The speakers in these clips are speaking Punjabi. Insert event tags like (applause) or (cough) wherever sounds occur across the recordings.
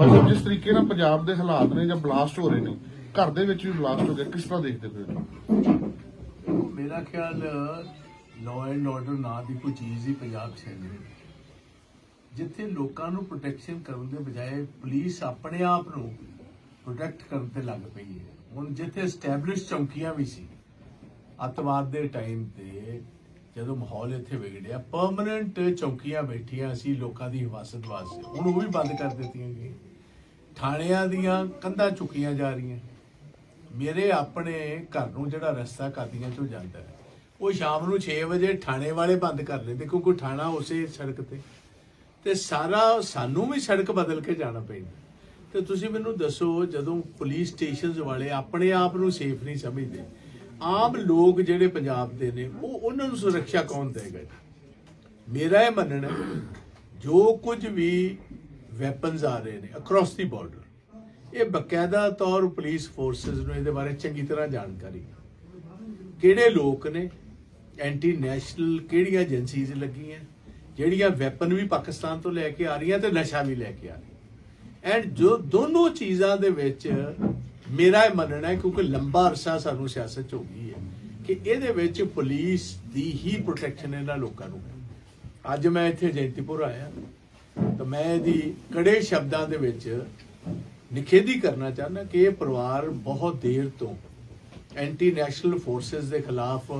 ਮਤਲਬ ਜਿਸ ਤਰੀਕੇ ਨਾਲ ਪੰਜਾਬ ਦੇ ਹਾਲਾਤ ਨੇ ਜਾਂ ਬਲਾਸਟ ਹੋ ਰਹੇ ਨੇ ਘਰ ਦੇ ਵਿੱਚ ਵੀ ਬਲਾਸਟ ਹੋ ਗਿਆ ਕਿਸ ਤਰ੍ਹਾਂ ਦੇਖਦੇ ਪਏ ਹੋ ਮੇਰਾ ਖਿਆਲ ਲਾਅ ਐਂਡ ਆਰਡਰ ਨਾਂ ਦੀ ਕੋਈ ਚੀਜ਼ ਹੀ ਪੰਜਾਬ 'ਚ ਹੈ ਨਹੀਂ। ਜਿੱਥੇ ਲੋਕਾਂ ਨੂੰ ਪ੍ਰੋਟੈਕਸ਼ਨ ਕਰਨ ਦੇ ਬਜਾਏ ਪੁਲਿਸ ਆਪਣੇ ਆਪ ਨੂੰ ਪ੍ਰੋਟੈਕਟ ਕਰਨ ਤੇ ਲੱਗ ਪਈ ਹੈ। ਹੁਣ ਜਿੱਥੇ ਐਸਟੈਬਲਿਸ਼ ਚੌਕੀਆਂ ਵੀ ਸੀ ਅੱਤਵਾਦ ਦੇ ਟਾਈਮ ਤੇ ਜਦੋਂ ਮਾਹੌਲ ਇੱਥੇ ਵਿਗੜਿਆ ਪਰਮਨੈਂਟ ਚੌਕੀਆਂ ਬੈਠੀਆਂ ਸੀ ਲੋਕਾਂ ਦੀ ਹਿਫਾਜ਼ਤ ਵਾਸਤੇ। ਹੁਣ ਉਹ ਵੀ ਬੰਦ ਕਰ ਦਿੱਤੀਆਂ ਗਈਆਂ। ਥਾਣਿਆਂ ਦੀਆਂ ਕੰਧਾਂ ਚੁੱਕੀਆਂ ਜਾ ਰਹੀਆਂ। ਮੇਰੇ ਆਪਣੇ ਘਰ ਨੂੰ ਜਿਹੜਾ ਰਸਤਾ ਕਾਦੀਆਂ ਚੋਂ ਜਾਂਦਾ ਹੈ, ਉਹ ਸ਼ਾਮ ਨੂੰ 6 ਵਜੇ ਥਾਣੇ ਵਾਲੇ ਬੰਦ ਕਰ ਦਿੰਦੇ ਕਿਉਂਕਿ ਥਾਣਾ ਉਸੇ ਸੜਕ ਤੇ। ਤੇ ਸਾਰਾ ਸਾਨੂੰ ਵੀ ਸੜਕ ਬਦਲ ਕੇ ਜਾਣਾ ਪੈਂਦਾ। ਤੇ ਤੁਸੀਂ ਮੈਨੂੰ ਦੱਸੋ, ਜਦੋਂ ਪੁਲਿਸ ਸਟੇਸ਼ਨਸ ਵਾਲੇ ਆਪਣੇ ਆਪ ਨੂੰ ਸੇਫ ਨਹੀਂ ਸਮਝਦੇ, ਆਮ ਲੋਕ ਜਿਹੜੇ ਪੰਜਾਬ ਦੇ ਨੇ, ਉਹ ਉਹਨਾਂ ਨੂੰ ਸੁਰੱਖਿਆ ਕੌਣ ਦੇਗਾ ਮੇਰਾ ਇਹ ਮੰਨਣਾ ਜੋ ਕੁਝ ਵੀ ਵੈਪਨਸ ਆ ਰਹੇ ਨੇ ਅਕ੍ਰੋਸ ਦੀ ਬਾਰਡਰ ਇਹ ਬਕਾਇਦਾ ਤੌਰ ਪੁਲਿਸ ਫੋਰਸਸ ਨੂੰ ਇਹਦੇ ਬਾਰੇ ਚੰਗੀ ਤਰ੍ਹਾਂ ਜਾਣਕਾਰੀ ਕਿਹੜੇ ਲੋਕ ਨੇ? ਐਂਟੀ ਨੈਸ਼ਨਲ ਕਿਹੜੀਆਂ ਏਜੰਸੀਜ਼ ਲੱਗੀਆਂ? ਜਿਹੜੀਆਂ ਵੈਪਨ ਵੀ ਪਾਕਿਸਤਾਨ ਤੋਂ ਲੈ ਕੇ ਆ ਰਹੀਆਂ ਤੇ ਨਸ਼ਾ ਵੀ ਲੈ ਕੇ ਆ ਰਹੀਆਂ। ਐਂਡ ਜੋ ਦੋਨੋਂ ਚੀਜ਼ਾਂ ਦੇ ਵਿੱਚ ਮੇਰਾ ਇਹ ਮੰਨਣਾ ਹੈ, ਕਿਉਂਕਿ ਲੰਬਾ ਅਰਸਾ ਸਾਨੂੰ ਸਿਆਸਤ 'ਚ ਹੋ ਗਈ ਹੈ, ਕਿ ਇਹਦੇ ਵਿੱਚ ਪੁਲਿਸ ਦੀ ਹੀ ਪ੍ਰੋਟੈਕਸ਼ਨ ਇਹਨਾਂ ਲੋਕਾਂ ਨੂੰ ਹੈ। ਅੱਜ ਮੈਂ ਇੱਥੇ ਜੈਂਤੀਪੁਰ ਆਇਆ। ਤਾਂ ਮੈਂ ਇਹਦੀ ਕੜੇ ਸ਼ਬਦਾਂ ਦੇ ਵਿੱਚ ਨਿਖੇਧੀ ਕਰਨਾ ਚਾਹੁੰਦਾ ਕਿ ਇਹ ਪਰਿਵਾਰ ਬਹੁਤ ਦੇਰ ਤੋਂ ਐਂਟੀ ਨੈਸ਼ਨਲ ਫੋਰਸਸ ਦੇ ਖਿਲਾਫ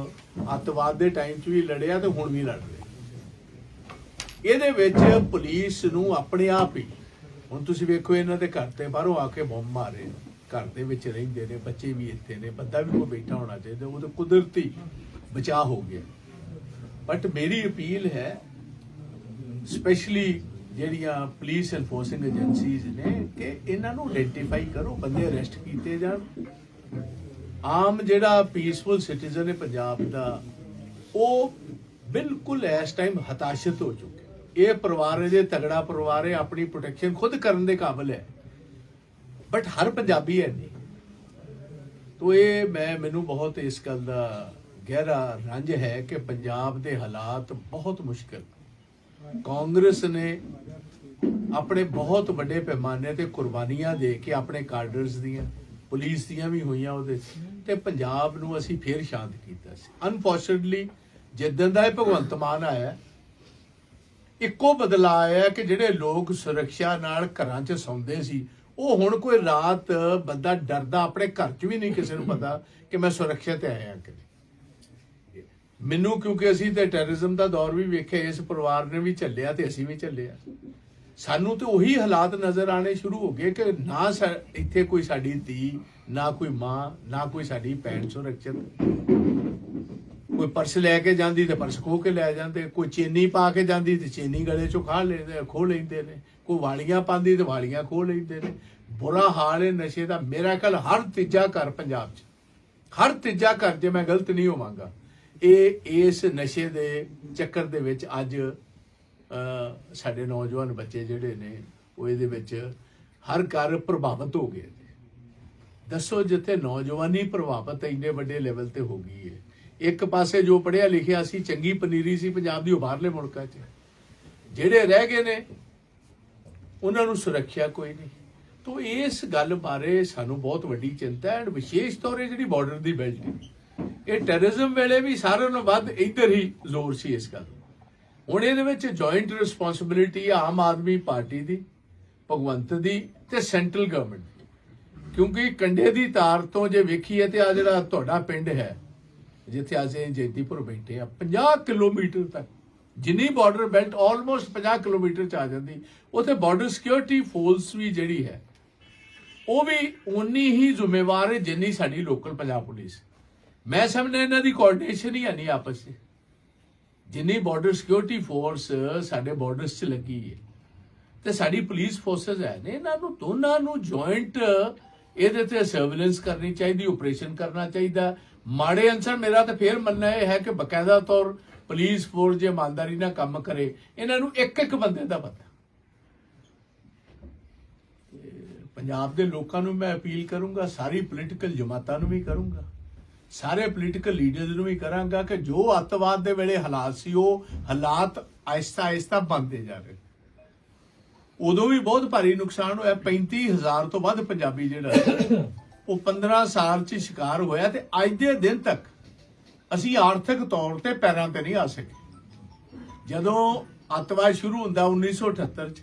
ਅੱਤਵਾਦ ਦੇ ਟਾਈਮ 'ਚ ਵੀ ਲੜਿਆ ਤੇ ਹੁਣ ਵੀ ਲੜ ਰਿਹਾ। ਇਹਦੇ ਵਿੱਚ ਪੁਲਿਸ ਨੂੰ ਆਪਣੇ ਆਪ ਹੀ, ਹੁਣ ਤੁਸੀਂ ਵੇਖੋ ਇਹਨਾਂ ਦੇ ਘਰ ਤੇ ਬਾਹਰੋਂ ਆ ਕੇ ਬੰਬ ਮਾਰੇ, ਘਰ ਦੇ ਵਿੱਚ ਰਹਿੰਦੇ ਨੇ, ਬੱਚੇ ਵੀ ਇੱਥੇ ਨੇ, ਬੰਦਾ ਵੀ ਕੋਈ ਬੈਠਾ ਹੋਣਾ ਚਾਹੀਦਾ, ਉਹ ਤਾਂ ਕੁਦਰਤੀ ਬਚਾਅ ਹੋ ਗਿਆ। ਬਟ ਮੇਰੀ ਅਪੀਲ ਹੈ ਸਪੈਸ਼ਲੀ ਜਿਹੜੀਆਂ ਪੁਲਿਸ ਐਨਫੋਰਸਿੰਗ ਏਜੰਸੀਜ਼ ਨੇ ਕਿ ਇਹਨਾਂ ਨੂੰ ਆਇਡੈਂਟੀਫਾਈ ਕਰੋ, ਬੰਦੇ ਅਰੈਸਟ ਕੀਤੇ ਜਾਣ। ਆਮ ਜਿਹੜਾ ਪੀਸਫੁਲ ਸਿਟੀਜ਼ਨ ਹੈ ਪੰਜਾਬ ਦਾ, ਉਹ ਬਿਲਕੁਲ ਇਸ ਟਾਈਮ ਹਤਾਸ਼ਿਤ ਹੋ ਚੁੱਕਿਆ ਇਹ ਪਰਿਵਾਰ ਜੇ ਤਗੜਾ ਪਰਿਵਾਰ ਹੈ, ਆਪਣੀ ਪ੍ਰੋਟੈਕਸ਼ਨ ਖੁਦ ਕਰਨ ਦੇ ਕਾਬਿਲ ਹੈ। ਬਟ ਹਰ ਪੰਜਾਬੀ ਹੈ ਨਹੀਂ। ਤੋ ਇਹ ਮੈਂ, ਮੈਨੂੰ ਬਹੁਤ ਇਸ ਗੱਲ ਦਾ ਗਹਿਰਾ ਰੰਜ ਹੈ ਕਿ ਪੰਜਾਬ ਦੇ ਹਾਲਾਤ ਬਹੁਤ ਮੁਸ਼ਕਲ ਕਾਂਗਰਸ ਨੇ ਆਪਣੇ ਬਹੁਤ ਵੱਡੇ ਪੈਮਾਨੇ ਤੇ ਕੁਰਬਾਨੀਆਂ ਦੇ ਕੇ ਆਪਣੇ ਕਾਡਰਸ ਦੀਆਂ, ਪੁਲਿਸ ਦੀਆਂ ਵੀ ਹੋਈਆਂ ਉਹਦੇ ਤੇ ਪੰਜਾਬ ਨੂੰ ਅਸੀਂ ਫੇਰ ਸ਼ਾਂਤ ਕੀਤਾ ਸੀ। ਅਨਫੋਰਚੂਨਟਲੀ ਜਿੱਦਣ ਦਾ ਇਹ ਭਗਵੰਤ ਮਾਨ ਆਇਆ, ਇੱਕੋ ਬਦਲਾਅ ਆਇਆ ਕਿ ਜਿਹੜੇ ਲੋਕ ਸੁਰੱਖਿਆ ਨਾਲ ਘਰਾਂ 'ਚ ਸੌਂਦੇ ਸੀ, ਉਹ ਹੁਣ ਕੋਈ ਰਾਤ ਬੰਦਾ ਡਰਦਾ, ਆਪਣੇ ਘਰ 'ਚ ਵੀ ਨਹੀਂ ਕਿਸੇ ਨੂੰ ਪਤਾ ਕਿ ਮੈਂ ਸੁਰੱਖਿਆ ਤੇ ਆਇਆ ਕਿ ਮੈਨੂੰ ਕਿਉਂਕਿ ਅਸੀਂ ਤੇ ਟੈਰਰਿਜ਼ਮ ਦਾ ਦੌਰ ਵੀ ਵੇਖਿਆ, ਇਸ ਪਰਿਵਾਰ ਨੇ ਵੀ ਝੱਲਿਆ ਤੇ ਅਸੀਂ ਵੀ ਝੱਲਿਆ ਸਾਨੂੰ ਤੇ ਉਹੀ ਹਾਲਾਤ ਨਜ਼ਰ ਆਣੇ ਸ਼ੁਰੂ ਹੋ ਗਏ ਕਿ ਨਾ ਸਾ- ਇੱਥੇ ਕੋਈ ਸਾਡੀ ਧੀ, ਨਾ ਕੋਈ ਮਾਂ, ਨਾ ਕੋਈ ਸਾਡੀ ਭੈਣ ਸੁਰੱਖਿਅਤ। ਕੋਈ ਪਰਸ ਲੈ ਕੇ ਜਾਂਦੀ ਤੇ ਪਰਸ ਖੋ ਕੇ ਲੈ ਜਾਂਦੇ, ਕੋਈ ਚੇਨੀ ਪਾ ਕੇ ਜਾਂਦੀ ਤੇ ਚੇਨੀ ਗਲੇ ਚੋਂ ਖਾ ਲੈਂਦੇ ਖੋ ਲੈਂਦੇ ਨੇ। ਕੋਈ ਵਾਲੀਆਂ ਪਾਉਂਦੀ ਤੇ ਵਾਲੀਆਂ ਖੋ ਲੈਂਦੇ ਨੇ। ਬੁਰਾ ਹਾਲ ਹੈ ਨਸ਼ੇ ਦਾ। ਮੇਰਾ ਖਿਆਲ ਹਰ ਤੀਜਾ ਘਰ ਪੰਜਾਬ 'ਚ। ਹਰ ਤੀਜਾ ਘਰ ਜੇ ਮੈਂ ਗਲਤ ਨਹੀਂ ਹੋਵਾਂਗਾ। ਇਹ, ਇਸ ਨਸ਼ੇ ਦੇ ਚੱਕਰ ਦੇ ਵਿੱਚ ਅੱਜ ਸਾਡੇ ਨੌਜਵਾਨ ਬੱਚੇ ਜਿਹੜੇ ਨੇ, ਉਹ ਇਹਦੇ ਵਿੱਚ ਹਰ ਘਰ ਪ੍ਰਭਾਵਿਤ ਹੋ ਗਏ ਨੇ। ਦੱਸੋ ਜਿੱਥੇ ਨੌਜਵਾਨੀ ਪ੍ਰਭਾਵਿਤ ਇੰਨੇ ਵੱਡੇ ਲੈਵਲ ਤੇ ਹੋ ਗਈ ਹੈ ਇੱਕ ਪਾਸੇ ਜੋ ਪੜਿਆ ਲਿਖਿਆ ਸੀ, ਚੰਗੀ ਪਨੀਰੀ ਸੀ, ਪੰਜਾਬ ਦੀ ਉਹ ਬਾਹਰਲੇ ਮੁਲਕਾਂ 'ਚ। ਜਿਹੜੇ ਰਹਿ ਗਏ ਨੇ, ਉਹਨਾਂ ਨੂੰ ਸੁਰੱਖਿਆ ਕੋਈ ਨਹੀਂ। ਤੋਂ ਇਸ ਗੱਲ ਬਾਰੇ ਸਾਨੂੰ ਬਹੁਤ ਵੱਡੀ ਚਿੰਤਾ ਹੈ ਐਂਡ ਵਿਸ਼ੇਸ਼ ਤੌਰ 'ਤੇ ਜਿਹੜੀ ਬਾਰਡਰ ਦੀ ਬੈਲਟ ਹੈ। ਇਹ ਟੈਰਰਿਜ਼ਮ ਵੇਲੇ ਵੀ ਸਾਰਿਆਂ ਨੂੰ ਵੱਧ ਇੱਧਰ ਹੀ ਜ਼ੋਰ ਸੀ ਇਸ ਗੱਲ ਹੁਣ ਇਹਦੇ ਵਿੱਚ joint responsibility Aam Aadmi Party ਦੀ, ਭਗਵੰਤ ਦੀ ਤੇ ਸੈਂਟਰਲ ਗਵਰਨਮੈਂਟ ਦੀ। ਕਿਉਂਕਿ ਕੰਡੇ ਦੀ ਤਾਰ ਤੋਂ ਜੇ ਵੇਖੀਏ ਤੇ ਆ ਜਿਹੜਾ ਤੁਹਾਡਾ ਪਿੰਡ ਹੈ, ਜਿੱਥੇ ਅਸੀਂ ਜੈਤੀਪੁਰ ਬੈਠੇ ਆ 50 ਕਿਲੋਮੀਟਰ ਤੱਕ, ਜਿੰਨੀ ਬਾਰਡਰ ਬੈਲਟ ਆਲਮੋਸਟ 50 ਕਿਲੋਮੀਟਰ ਚ ਆ ਜਾਂਦੀ, ਉਥੇ ਬਾਰਡਰ ਸਿਕਿਉਰਿਟੀ ਫੋਰਸ ਵੀ ਜਿਹੜੀ ਹੈ, ਉਹ ਵੀ ਉਨੀ ਹੀ ਜ਼ਿੰਮੇਵਾਰ ਹੈ ਜਿੰਨੀ ਸਾਡੀ ਲੋਕਲ ਪੰਜਾਬ ਪੁਲਿਸ ਮੈਂ ਸਮਝਦਾ ਇਹਨਾਂ ਦੀ ਕੋਆਰਡੀਨੇਸ਼ਨ ਹੀ ਹੈ ਨਹੀਂ ਆਪਸ ਵਿੱਚ। ਜਿੰਨੀ ਬਾਰਡਰ ਸਿਕਿਉਰਿਟੀ ਫੋਰਸ ਸਾਡੇ ਬਾਰਡਰਸ 'ਚ ਲੱਗੀ ਹੈ, ਤੇ ਸਾਡੀ ਪੁਲਿਸ ਫੋਰਸਸ ਹੈ ਨੇ ਇਹਨਾਂ ਨੂੰ ਦੋਨਾਂ ਨੂੰ ਜੁਆਇੰਟ ਇਹਦੇ ਤੇ ਸਰਵੇਲੈਂਸ ਕਰਨੀ ਚਾਹੀਦੀ ਆਪਰੇਸ਼ਨ ਕਰਨਾ ਚਾਹੀਦਾ। ਮਾੜੇ ਅਨਸਰ ਮੇਰਾ ਤਾਂ ਫੇਰ ਮੰਨਣਾ ਇਹ ਹੈ ਕਿ ਬਕਾਇਦਾ ਤੌਰ ਪੁਲਿਸ ਫੋਰਸ ਜੇ ਇਮਾਨਦਾਰੀ ਨਾਲ ਕੰਮ ਕਰੇ, ਇਹਨਾਂ ਨੂੰ ਇੱਕ ਇੱਕ ਬੰਦੇ ਦਾ ਪਤਾ। ਪੰਜਾਬ ਦੇ ਲੋਕਾਂ ਨੂੰ ਮੈਂ ਅਪੀਲ ਕਰੂੰਗਾ, ਸਾਰੀ ਪੋਲੀਟੀਕਲ ਜਮਾਤਾਂ ਨੂੰ ਵੀ ਕਰੂੰਗਾ। ਸਾਰੇ ਪੋਲੀਟੀਕਲ ਲੀਡਰਸ ਨੂੰ ਵੀ ਕਰਾਂਗਾ ਕਿ ਜੋ ਅੱਤਵਾਦ ਦੇ ਵੇਲੇ ਹਾਲਾਤ ਸੀ, ਉਹ ਹਾਲਾਤ ਆਇਸਤਾ ਆਹਿਸਤਾ ਬਣਦੇ ਜਾ ਰਹੇ ਉਦੋਂ ਵੀ ਬਹੁਤ ਭਾਰੀ ਨੁਕਸਾਨ ਹੋਇਆ। 35000 ਤੋਂ ਵੱਧ ਪੰਜਾਬੀ ਜਿਹੜਾ ਉਹ 15 ਸਾਲ ਚ ਸ਼ਿਕਾਰ ਹੋਇਆ ਤੇ ਅੱਜ ਦੇ ਦਿਨ ਤੱਕ ਅਸੀਂ ਆਰਥਿਕ ਤੌਰ ਤੇ ਪੈਰਾਂ ਤੇ ਨਹੀਂ ਆ ਸਕੇ। ਜਦੋਂ ਅੱਤਵਾਦ ਸ਼ੁਰੂ ਹੁੰਦਾ 1978 ਚ,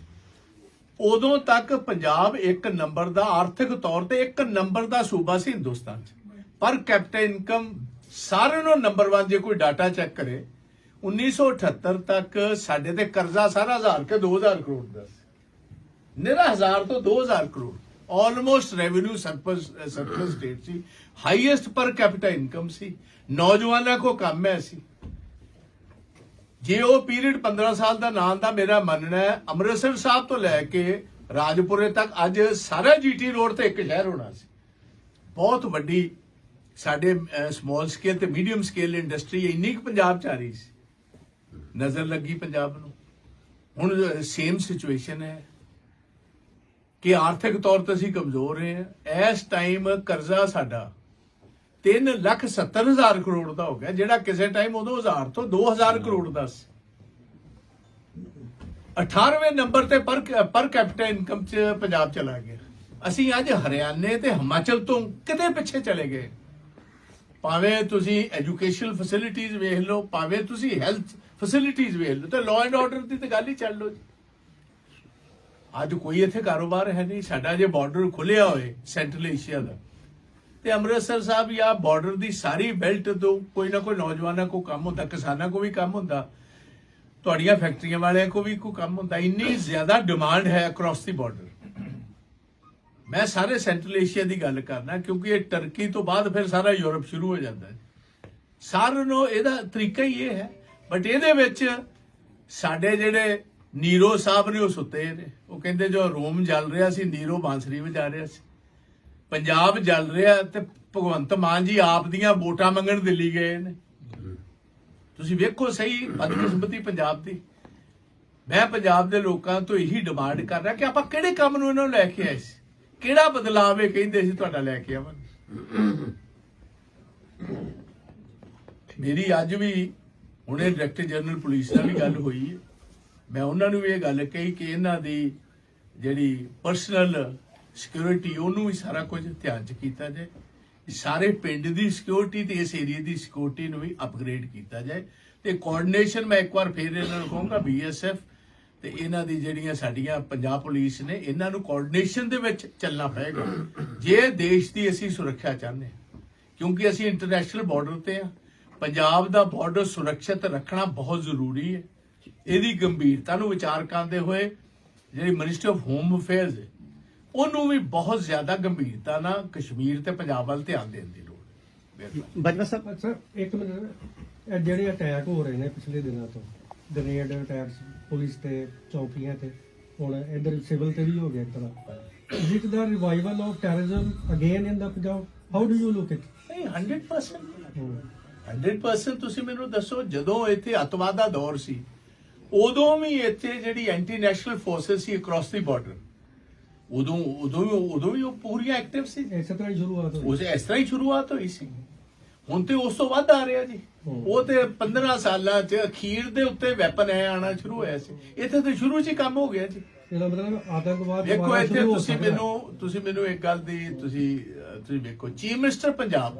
ਉਦੋਂ ਤੱਕ ਪੰਜਾਬ ਇੱਕ ਨੰਬਰ ਦਾ ਆਰਥਿਕ ਤੌਰ ਤੇ ਇੱਕ ਨੰਬਰ ਦਾ ਸੂਬਾ ਸੀ ਹਿੰਦੁਸਤਾਨ 'ਚ। ਪਰ ਕੈਪੀਟਲ ਇਨਕਮ ਸਾਰਿਆਂ ਨੂੰ ਨੰਬਰ 1 ਜੇ ਕੋਈ ਡਾਟਾ ਚੈੱਕ ਕਰੇ 1978 ਤੱਕ ਸਾਡੇ ਤੇ ਕਰਜ਼ਾ ਸਾਰਾ ਹਜ਼ਾਰ ਕੇ 2000 ਕਰੋੜ ਦਾ ਸੀ। ਨਿਰਾ ਹਜ਼ਾਰ ਤੋਂ 2000 crore. Almost revenue surplus surplus state ਸੀ। ਹਾਈਐਸਟ ਪਰ ਕੈਪੀਟਲ ਇਨਕਮ ਸੀ। ਨੌਜਵਾਨਾਂ ਕੋ ਕੰਮ ਹੈ ਸੀ। ਜੇ ਉਹ ਪੀਰੀਅਡ 15 ਸਾਲ ਦਾ ਨਾਂ ਦਾ ਮੇਰਾ ਮੰਨਣਾ ਹੈ, ਅੰਮ੍ਰਿਤਸਰ ਸਾਹਿਬ ਤੋਂ ਲੈ ਕੇ ਰਾਜਪੁਰੇ ਤੱਕ ਅੱਜ ਸਾਰਾ ਜੀਟੀ ਰੋਡ ਤੇ ਇੱਕ ਸ਼ਹਿਰ ਹੋਣਾ ਸੀ। ਬਹੁਤ ਵੱਡੀ ਸਾਡੇ ਸਮਾਲ ਸਕੇਲ ਤੇ ਮੀਡੀਅਮ ਸਕੇਲ ਇੰਡਸਟਰੀ ਇੰਨੀ ਕੁ ਪੰਜਾਬ ਚ ਆ ਰਹੀ ਸੀ। ਨਜ਼ਰ ਲੱਗੀ ਪੰਜਾਬ ਨੂੰ। ਹੁਣ ਸੇਮ ਸਿਚੁਏਸ਼ਨ ਹੈ ਕਿ ਆਰਥਿਕ ਤੌਰ ਤੇ ਅਸੀਂ ਕਮਜ਼ੋਰ ਹਾਂ। ਇਸ ਟਾਈਮ ਕਰਜ਼ਾ ਸਾਡਾ 3 ਲੱਖ 70 ਹਜ਼ਾਰ ਕਰੋੜ ਦਾ ਹੋ ਗਿਆ, ਜਿਹੜਾ ਕਿਸੇ ਟਾਈਮ ਉਦੋਂ ਹਜ਼ਾਰ ਤੋਂ 2000 ਕਰੋੜ ਦਾ ਸੀ। 18ਵੇਂ ਨੰਬਰ ਤੇ ਪਰ ਪਰ ਕੈਪੀਟਲ ਇਨਕਮ ਚ ਪੰਜਾਬ ਚਲਾ ਗਿਆ। ਅਸੀਂ ਅੱਜ ਹਰਿਆਣੇ ਤੇ ਹਿਮਾਚਲ ਤੋਂ ਕਿਤੇ ਪਿੱਛੇ ਚਲੇ ਗਏ। ਭਾਵੇਂ ਤੁਸੀਂ ਐਜੂਕੇਸ਼ਨਲ ਫੈਸਿਲਿਟੀਆਂ ਵੇਖ ਲਓ, ਭਾਵੇਂ ਤੁਸੀਂ ਹੈਲਥ ਫੈਸਿਲਿਟੀਆਂ ਵੇਖ ਲਓ, ਤੇ ਲਾਅ ਐਂਡ ਆਰਡਰ ਦੀ ਤੇ ਗੱਲ ਹੀ ਚੱਲ ਲਓ ਜੀ। ਅੱਜ ਕੋਈ ਇੱਥੇ ਕਾਰੋਬਾਰ ਹੈ ਨਹੀਂ, ਸਾਡਾ ਜੇ ਬਾਰਡਰ ਖੁੱਲਿਆ ਹੋਏ ਸੈਂਟਰਲ ਏਸ਼ੀਆ ਦਾ, ਤੇ ਅੰਮ੍ਰਿਤਸਰ ਸਾਹਿਬ ਜਾਂ ਬਾਰਡਰ ਦੀ ਸਾਰੀ ਬੈਲਟ ਤੋਂ ਕੋਈ ਨਾ ਕੋਈ ਨੌਜਵਾਨਾਂ ਕੋ ਕੰਮ ਹੁੰਦਾ, ਕਿਸਾਨਾਂ ਕੋ ਵੀ ਕੰਮ ਹੁੰਦਾ, ਤੁਹਾਡੀਆਂ ਫੈਕਟਰੀਆਂ ਵਾਲਿਆਂ ਕੋ ਵੀ ਕੋਈ ਕੰਮ ਹੁੰਦਾ, ਇੰਨੀ ਜ਼ਿਆਦਾ ਡਿਮਾਂਡ ਹੈ ਅਕ੍ਰੋਸ ਦੀ ਬਾਰਡਰ ਮੈਂ ਸਾਰੇ ਸੈਂਟਰਲ ਏਸ਼ੀਆ ਦੀ ਗੱਲ ਕਰਨਾ ਕਿਉਂਕਿ ਇਹ ਟਰਕੀ ਤੋਂ ਬਾਅਦ ਫਿਰ ਸਾਰਾ ਯੂਰਪ ਸ਼ੁਰੂ ਹੋ ਜਾਂਦਾ ਹੈ। ਸਾਰਿਆਂ ਨੂੰ ਇਹਦਾ ਤਰੀਕਾ ਹੀ ਇਹ ਹੈ ਬਟ ਇਹਦੇ ਵਿੱਚ ਸਾਡੇ ਜਿਹੜੇ ਨੀਰੋ ਸਾਹਿਬ ਨੇ ਉਹ ਸੁੱਤੇ ਨੇ। ਉਹ ਕਹਿੰਦੇ ਜੋ ਰੋਮ ਜਲ ਰਿਹਾ ਸੀ ਨੀਰੋ ਬਾਂਸਰੀ ਵਜਾ ਰਿਹਾ ਸੀ। ਪੰਜਾਬ ਜਲ ਰਿਹਾ ਤੇ ਭਗਵੰਤ ਮਾਨ ਜੀ ਆਪ ਦੀਆਂ ਵੋਟਾਂ ਮੰਗਣ ਦਿੱਲੀ ਗਏ ਨੇ। ਤੁਸੀਂ ਵੇਖੋ ਸਹੀ ਬਦਕਿਸਮਤੀ ਪੰਜਾਬ ਦੀ। ਮੈਂ ਪੰਜਾਬ ਦੇ ਲੋਕਾਂ ਤੋਂ ਇਹੀ ਡਿਮਾਂਡ ਕਰ ਰਿਹਾ ਕਿ ਆਪਾਂ ਕਿਹੜੇ ਕੰਮ ਨੂੰ ਇਹਨਾਂ ਨੂੰ ਲੈ ਕੇ ਆਏ ਸੀ? ਕਿਹੜਾ ਬਦਲਾਅ ਇਹ ਕਹਿੰਦੇ ਸੀ ਤੁਹਾਡਾ ਲੈ ਕੇ ਆਵਾਂਗੇ ਮੇਰੀ ਅੱਜ ਵੀ ਹੁਣੇ ਡਾਇਰੈਕਟਰ ਜਨਰਲ ਪੁਲਿਸ ਨਾਲ ਵੀ ਗੱਲ ਹੋਈ ਹੈ। ਮੈਂ ਉਹਨਾਂ ਨੂੰ ਵੀ ਇਹ ਗੱਲ ਕਹੀ ਕਿ ਇਹਨਾਂ ਦੀ ਜਿਹੜੀ ਪਰਸਨਲ ਸਿਕਿਉਰਿਟੀ ਉਹਨੂੰ ਵੀ ਸਾਰਾ ਕੁਝ ਧਿਆਨ ਚ ਕੀਤਾ ਜਾਏ। ਸਾਰੇ ਪਿੰਡ ਦੀ ਸਿਕਿਉਰਿਟੀ ਤੇ ਇਸ ਏਰੀਆ ਦੀ ਸਿਕਿਉਰਿਟੀ ਨੂੰ ਵੀ ਅਪਗ੍ਰੇਡ ਕੀਤਾ ਜਾਏ। ਤੇ ਕੋਆਰਡੀਨੇਸ਼ਨ ਮੈਂ ਇੱਕ ਵਾਰ ਫੇਰ ਇਹਨਾਂ ਨੂੰ ਕਹੂੰਗਾ ਬੀਐਸਐਫ ਤੇ ਇਹਨਾਂ ਦੀ ਜਿਹੜੀਆਂ ਸਾਡੀਆਂ ਪੰਜਾਬ ਪੁਲਿਸ ਨੇ ਇਹਨਾਂ ਨੂੰ ਕੋਆਰਡੀਨੇਸ਼ਨ ਦੇ ਵਿੱਚ ਚੱਲਣਾ ਪਏਗਾ। ਜੇ ਦੇਸ਼ ਦੀ ਅਸੀਂ ਸੁਰੱਖਿਆ ਚਾਹੁੰਦੇ ਹਾਂ ਕਿਉਂਕਿ ਅਸੀਂ ਇੰਟਰਨੈਸ਼ਨਲ ਬਾਰਡਰ ਤੇ ਆ ਪੰਜਾਬ ਦਾ ਬਾਰਡਰ ਸੁਰੱਖਿਅਤ ਰੱਖਣਾ ਬਹੁਤ ਜ਼ਰੂਰੀ ਹੈ। ਇਹਦੀ ਗੰਭੀਰਤਾ ਨੂੰ ਵਿਚਾਰ ਕਰਦੇ ਹੋਏ ਜਿਹੜੀ ਮਿਨਿਸਟਰ ਆਫ ਹੋਮ ਅਫੇਅਰਸ ਹੈ ਉਹਨੂੰ ਵੀ ਬਹੁਤ ਜ਼ਿਆਦਾ ਗੰਭੀਰਤਾ ਨਾਲ ਕਸ਼ਮੀਰ ਤੇ ਪੰਜਾਬ ਵੱਲ ਧਿਆਨ ਦੇਣ ਦੀ ਲੋੜ ਹੈ। ਬਾਜਵਾ ਸਾਹਿਬ। ਸਰ ਇੱਕ ਮਿੰਟ ਜਿਹੜੇ ਅਟੈਕ ਹੋ ਰਹੇ ਨੇ ਪਿਛਲੇ ਦਿਨਾਂ ਤੋਂ ਗ੍ਰੇਨੇਡ ਅਟੈਕਸ ਪੁਲਿਸ ਤੇ ਚੌਕੀਆਂ ਤੇ। ਹੁਣ ਇਧਰ ਸਿਵਲ ਤੇ ਵੀ ਹੋ ਗਿਆ ਤਰ੍ਹਾਂ ਵਿਚ ਦਾ revival of terrorism again in the Punjab how do you look it ਨਹੀਂ 100% 100% ਤੁਸੀਂ ਮੈਨੂੰ ਦੱਸੋ ਜਦੋਂ ਇੱਥੇ ਅਤਵਾਦ ਦਾ ਦੌਰ ਸੀ ਉਦੋਂ ਵੀ ਇੱਥੇ ਜਿਹੜੀ ਐਂਟੀ ਨੈਸ਼ਨਲ ਫੋਰਸਸ ਸੀ ਅਕ੍ਰੋਸ ਦੀ ਬਾਰਡਰ ਉਦੋਂ ਉਦੋਂ ਵੀ ਉਦੋਂ ਵੀ ਉਹ ਪੂਰੀਆਂ ਐਕਟਿਵ ਸੀ। ਇਸੇ ਤਰ੍ਹਾਂ ਹੀ ਸ਼ੁਰੂਆਤ ਹੋਈ। ਉਸ ਇਸ ਤਰ੍ਹਾਂ ਹੀ ਸ਼ੁਰੂਆਤ ਹੋਈ ਸੀ। ਹੁਣ ਤੇ ਉਸ ਤੋਂ ਵੱਧ ਆ ਰਿਹਾ ਜੀ। ਉਹ ਤੇ 15 ਸਾਲਾਂ ਚ ਅਖੀਰ ਦੇ ਉੱਤੇ ਵੈਪਨ ਹੈ ਆਣਾ ਸ਼ੁਰੂ ਹੋਇਆ ਸੀ ਇੱਥੇ ਤੇ ਸ਼ੁਰੂ 'ਚ ਹੀ ਕੰਮ ਹੋ ਗਿਆ ਜੀ ਇਹਦਾ ਮਤਲਬ ਆਤੰਕਵਾਦ ਦੁਬਾਰਾ ਇੱਥੇ ਤੁਸੀਂ। ਮੈਨੂੰ ਤੁਸੀਂ ਮੈਨੂੰ ਇੱਕ ਗੱਲ ਦੀ ਤੁਸੀਂ ਤੁਸੀਂ ਵੇਖੋ ਚੀਫ ਮਿਨਿਸਟਰ ਪੰਜਾਬ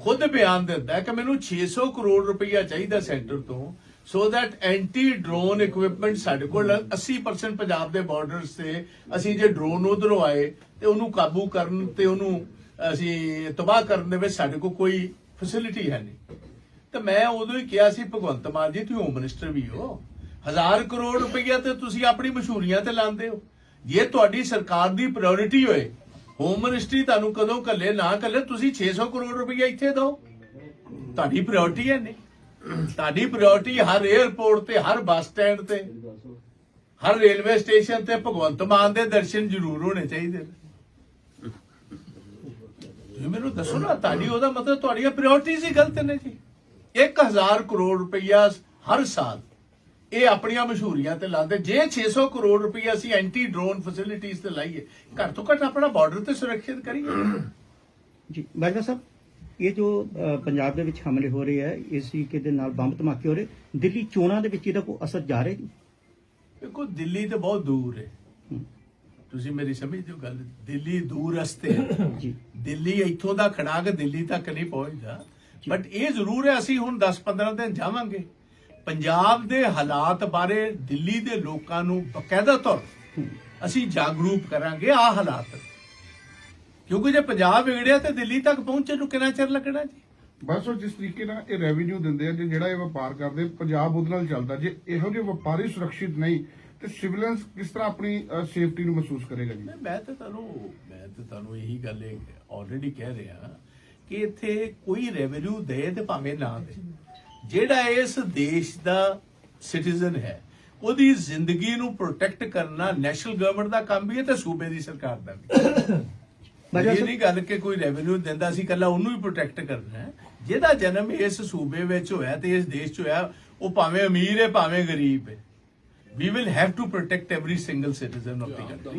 ਖੁਦ ਬਿਆਨ ਦਿੰਦਾ ਕਿ ਮੈਨੂੰ 600 ਕਰੋੜ ਰੁਪਈਆ ਚਾਹੀਦਾ ਸੈਂਟਰ ਤੋਂ so that anti drone equipment ਸਾਡੇ ਕੋਲ 80% ਪੰਜਾਬ ਦੇ ਬਾਰਡਰਸ ਤੇ ਅਸੀਂ ਜੇ ਡਰੋਨ ਉਧਰੋਂ ਆਏ ਤੇ ਉਹਨੂੰ ਕਾਬੂ ਕਰਨ ਤੇ ਉਹਨੂੰ ਅਸੀਂ ਤਬਾਹ ਕਰਨ ਦੇ ਵਿੱਚ ਸਾਡੇ ਕੋਲ ਕੋਈ ਫੈਸਿਲਿਟੀ ਹੈ ਨਹੀਂ। ਤੇ ਮੈਂ ਉਦੋਂ ਹੀ ਕਿਹਾ ਸੀ, ਭਗਵੰਤ ਮਾਨ ਜੀ, ਤੁਸੀਂ ਹੋਮ ਮਿਨਿਸਟਰ ਵੀ ਹੋ। ਹਜ਼ਾਰ ਕਰੋੜ ਰੁਪਈਆ ਤੇ ਤੁਸੀਂ ਆਪਣੀ ਮਸ਼ਹੂਰੀਆਂ ਤੇ ਲਾਉਂਦੇ ਹੋ। ਜੇ ਤੁਹਾਡੀ ਸਰਕਾਰ ਦੀ ਪ੍ਰਾਇੋਰਟੀ ਹੋਏ ਹੋਮ ਮਿਨਿਸਟਰੀ ਤੁਹਾਨੂੰ ਕਦੋਂ ਕੱਲੇ ਨਾ ਕੱਲੇ ਤੁਸੀਂ 600 ਕਰੋੜ ਰੁਪਈਆ ਇੱਥੇ ਦਿਓ। ਤੁਹਾਡੀ ਪ੍ਰਾਇੋਰਟੀ ਹੈ ਨਹੀਂ। ਤੁਹਾਡੀ ਪ੍ਰਾਇੋਰਟੀ ਹਰ 에ਅਰਪੋਰਟ ਤੇ, ਹਰ ਬੱਸ ਸਟੈਂਡ ਤੇ, ਹਰ ਰੇਲਵੇ ਸਟੇਸ਼ਨ ਤੇ ਭਗਵੰਤ ਮਾਨ ਦੇ ਦਰਸ਼ਨ ਜ਼ਰੂਰ ਹੋਣੇ ਚਾਹੀਦੇ ਨੇ। ਤੁਸੀਂ ਮੈਨੂੰ ਦੱਸੋ ਨਾ ਤੁਹਾਡੀ ਉਹਦਾ ਮਤਲਬ ਤੁਹਾਡੀਆਂ ਪ੍ਰਾਇੋਰਟੀਜ਼ ਹੀ ਗਲਤ ਨੇ ਜੀ। 1000 ਕਰੋੜ ਰੁਪਈਆ ਹਰ ਸਾਲ ਇਹ ਆਪਣੀਆਂ ਮਸ਼ਹੂਰੀਆਂ ਤੇ ਲਾਉਂਦੇ। ਜੇ 600 ਕਰੋੜ ਰੁਪਈਆ ਅਸੀਂ ਐਂਟੀ ਡਰੋਨ ਫੈਸਿਲਿਟੀਆਂ ਤੇ ਲਾਈਏ ਘੱਟ ਤੋਂ ਘੱਟ ਆਪਣਾ ਬਾਰਡਰ ਤੇ ਸੁਰੱਖਿਅਤ ਕਰੀਏ। ਜੀ ਬਾਜਵਾ ਸਾਹਿਬ ਇਹ ਜੋ ਪੰਜਾਬ ਦੇ ਵਿੱਚ ਹਮਲੇ ਹੋ ਰਹੇ ਆ ਇਸ ਦੇ ਨਾਲ ਬੰਬ ਧਮਾਕੇ ਹੋ ਰਹੇ ਦਿੱਲੀ ਚੋਣਾਂ ਦੇ ਵਿੱਚ ਇਹਦਾ ਕੋਈ ਅਸਰ ਜਾ ਰਿਹਾ ਜੀ? ਦੇਖੋ ਦਿੱਲੀ ਤੇ ਬਹੁਤ ਦੂਰ ਹੈ। ਤੁਸੀਂ ਮੇਰੀ ਸਮਝਦੇ ਹੋ ਗੱਲ ਦਿੱਲੀ ਦੂਰ ਰਸਤੇ ਹੈ (coughs) ਜੀ। ਦਿੱਲੀ ਇੱਥੋਂ ਦਾ ਖੜਾ ਕੇ ਦਿੱਲੀ ਤੱਕ ਨਹੀਂ ਪਹੁੰਚਦਾ। ਬਟ ਇਹ ਜ਼ਰੂਰ ਹੈ ਅਸੀਂ ਹੁਣ 10-15 ਦਿਨ ਜਾਵਾਂਗੇ। ਪੰਜਾਬ ਦੇ ਹਾਲਾਤ ਬਾਰੇ ਦਿੱਲੀ ਦੇ ਲੋਕਾਂ ਨੂੰ ਬਕਾਇਦਾ ਤੌਰ ਅਸੀਂ ਜਾਗਰੂਕ ਕਰਾਂਗੇ ਆ ਹਾਲਾਤ। ਕਿਉਂਕਿ ਜੇ ਪੰਜਾਬ ਵਿਗੜਿਆ ਤੇ ਦਿੱਲੀ ਤੱਕ ਪਹੁੰਚਣ ਨੂੰ ਕਿੰਨਾ ਚਿਰ ਲੱਗਣਾ ਜੀ? ਬਸ ਉਹ ਜਿਸ ਤਰੀਕੇ ਨਾਲ ਇਹ ਰੈਵਨਿਊ ਦਿੰਦੇ ਆ ਜੇ ਜਿਹੜਾ ਇਹ ਵਪਾਰ ਕਰਦੇ ਪੰਜਾਬ ਉਹਦੇ ਨਾਲ ਚੱਲਦਾ। ਜੇ ਇਹੋ ਜਿਹੇ ਵਪਾਰੀ ਸੁਰੱਖਿਅਤ ਨਹੀਂ ਤੇ ਸਿਵਲੈਂਸ ਕਿਸ ਤਰ੍ਹਾਂ ਆਪਣੀ ਸੇਫਟੀ ਨੂੰ ਮਹਿਸੂਸ ਕਰੇਗਾ ਜੀ? ਮੈਂ ਮੈਂ ਤਾਂ ਤੁਹਾਨੂੰ ਮੈਂ ਤਾਂ ਤੁਹਾਨੂੰ ਇਹੀ ਗੱਲ ਆਲਰੇਡੀ ਕਹਿ ਰਿਹਾ ਕਿ ਇੱਥੇ ਕੋਈ ਰੈਵਨਿਊ ਦੇ ਤੇ ਭਾਵੇਂ ਨਾ ਦੇ। ਜਿਹੜਾ ਇਸ ਦੇਸ਼ ਦਾ ਸਿਟੀਜ਼ਨ ਹੈ ਉਹਦੀ ਜ਼ਿੰਦਗੀ ਨੂੰ ਪ੍ਰੋਟੈਕਟ ਕਰਨਾ ਨੈਸ਼ਨਲ ਗਵਰਨਮੈਂਟ ਦਾ ਕੰਮ ਵੀ ਹੈ ਤੇ ਸੂਬੇ ਦੀ ਸਰਕਾਰ ਦਾ ਵੀ। ਇਹ ਨਹੀਂ ਗੱਲ ਕਿ ਕੋਈ ਰੈਵਨਿਊ ਦਿੰਦਾ ਸੀ ਕੱਲਾ ਉਹਨੂੰ ਹੀ ਪ੍ਰੋਟੈਕਟ ਕਰਨਾ ਹੈ। ਜਿਹਦਾ ਜਨਮ ਇਸ ਸੂਬੇ ਵਿੱਚ ਹੋਇਆ ਤੇ ਇਸ ਦੇਸ਼ 'ਚ ਹੋਇਆ ਉਹ ਭਾਵੇਂ ਅਮੀਰ ਹੈ ਭਾਵੇਂ ਗਰੀਬ ਹੈ। we will have to protect every single citizen of the country.